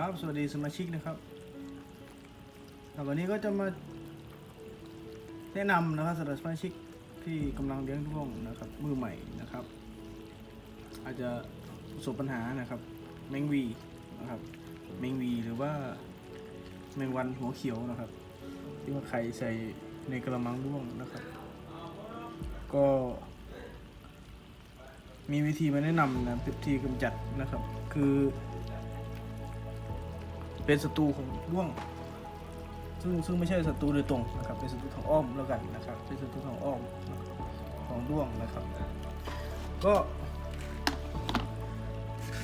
ครับ สวัสดีสมาชิกนะครับครับวันนี้ก็จะมาแนะนำนะครับสำหรับสมาชิกที่กำลังเลี้ยงด้วงนะครับ มือใหม่นะครับ อาจจะประสบปัญหานะครับ แมงวีนะครับ แมงวีหรือว่าแมงวันหัวเขียวนะครับ ที่ว่าไข่ใส่ในกระมังด้วงนะครับ ก็มีวิธีมาแนะนำนะวิธีกำจัดนะครับ คือ เป็นศัตรูของด้วง ซึ่งซึ่งไม่ใช่ศัตรูโดยตรงนะครับ เป็นศัตรูทางอ้อมแล้วกันนะครับ เป็นศัตรูทางอ้อมของด้วงนะครับ ก็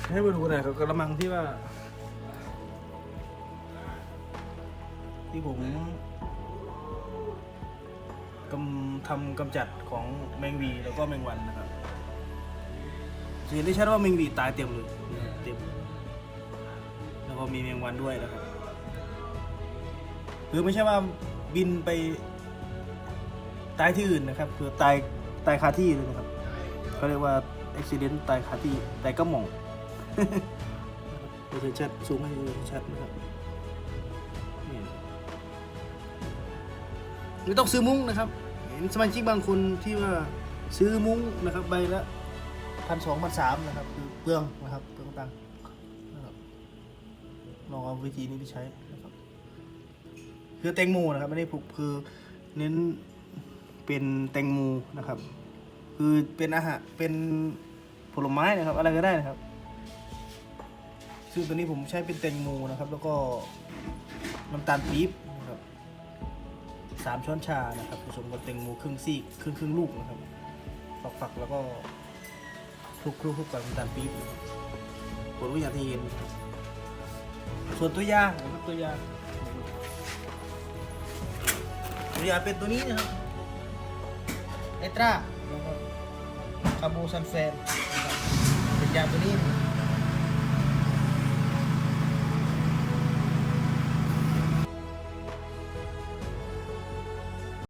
ให้มาดูน่อยครับกระมังที่ว่า ที่ผมกำทำกำจัดของแมงวีแล้วก็แมงวันนะครับเห็นได้ชัดว่าแมงวีตายเต็มเลยเต็ม ก็มีแมงวันด้วยนะครับคือไม่ใช่ว่าบินไปตายที่อื่นนะครับ คือตายตายคาที่เลยนะครับเขาเรียกว่าอุบิเหตุตายคาที่ตายก็หม่องดูชัดๆซูมให้ดูชัดนะครับนี่ไม่ต้องซื้อมุ้งนะครับ เห็นสมาชิกบางคนที่ว่าซื้อมุ้งนะครับใบละพันสองพันสามนะครับคือเปลืองนะครับเปลืองตังค์ ลองเอาวิธีนี้ไปใช้นะครับคือแตงโมนะครับไม่ได้ผูกคือเน้นเป็นแตงโมนะครับ คือเป็นอาหารเป็นผลไม้นะครับ อะไรก็ได้นะครับ ซึ่งตัวนี้ผมใช้เป็นแตงโมนะครับ แล้วก็น้ำตาลปี๊บนะครับสามช้อนชานะครับผสมกับแตงโมครึ่งซีกครึ่งครึ่งลูกนะครับฝักๆแล้วก็คลุกๆคลุกกับน้ำตาลปี๊บผลวิญญาที่เห็น ส่วนตัวยานะครับตัวยา ตัวยาเป็นตัวนี้นะครับเอตราแล้วก็คาร์โบซันแฟนนะครับเป็นยาตัวนี้นะครับ